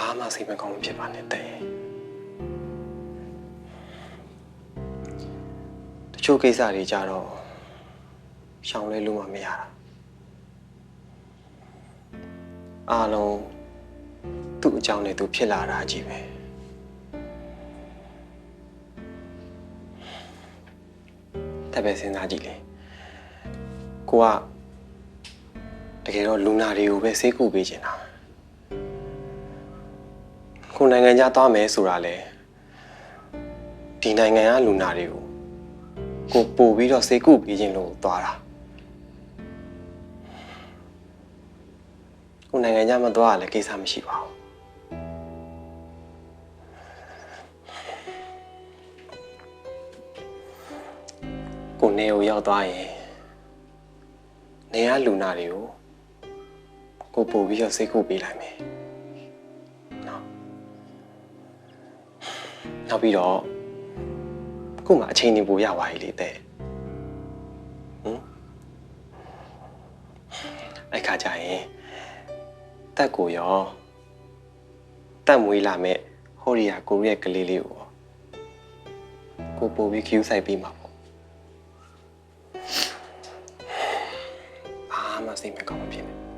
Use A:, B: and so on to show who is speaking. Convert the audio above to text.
A: ဘာမှစိတ်မကောင်းမဖြစ်ပါနဲ့တဲ့တချို့ကိစ္စတွေကြတော့ရှောင်လဲလို့မှမရတာအားလုံးသူ့အကြောင်းနဲ့သူဖြစ်လာတာကြီးပဲတပည့်စဉ်းစားကြည့်လေကိုကတကယ်တော့လူနာတွေကိုပဲစိတ်ကူပေးချင်တာ ကိုနိုင်ငံခြားသွားမယ်ဆိုတာလေဒီနိုင်ငံကလူနာတွေကိုကိုပို့ပြီးတော့စေကုပေးခြင်းလို့သွားတာကိုနိုင်ငံခြားမသွားရလည်းကိစ္စမရှိပါဘူးကိုနေကိုရောက်သွားရင်နေရလူနာတွေကိုကိုပို့ပြီးတော့စေကုပေးလိုက်မယ် နောက်ပြီးတော့ခုမှအချိန်နေပိုရပါ ਈ လေတဲ့ဟမ်အဲ့ခါကျရင်တက်ကိုရောတက်မွေးလာမဲ့ဟိုရီယာကိုရီးယားကလေးလေးကိုရောကိုပို့ပြီး queue ဆိုင်ပြီးမှာပေါ့ဘာမှစိတ်မကောင်းဘူး